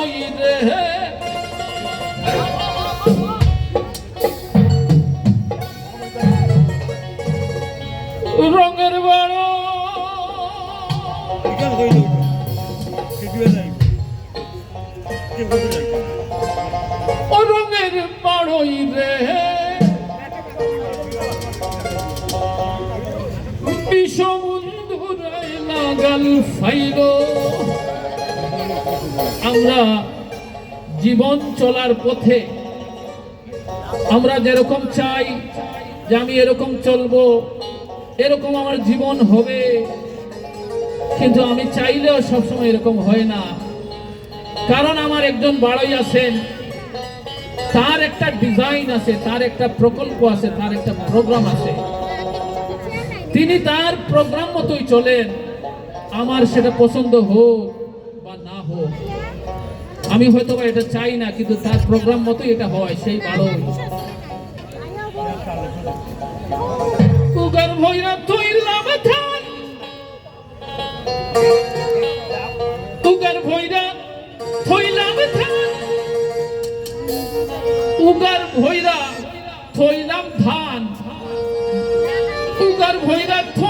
কই রে রঙের বাড়ো। রঙের বাড়ই রে। বিষবন্ধুরাই লাগাল ফাইলো। আমরা জীবন চলার পথে আমরা যেরকম চাই যে আমি এরকম চলবো, এরকম আমার জীবন হবে। কিন্তু আমি চাইলেও সবসময় এরকম হয় না। কারণ আমার একজন বাড়াই আছেন, তার একটা ডিজাইন আছে, তার একটা প্রকল্প আছে, তার একটা প্রোগ্রাম আছে। তিনি তার প্রোগ্রাম মতোই চলেন। আমার সেটা পছন্দ হোক আমি হয়তো এটা চাই না, কিন্তু তার প্রোগ্রাম মতোই এটা হয়, সেই থইলাম ধান উগার ভৈরা থইলাম ধান। উগার ভৈরা থইলাম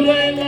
Lord,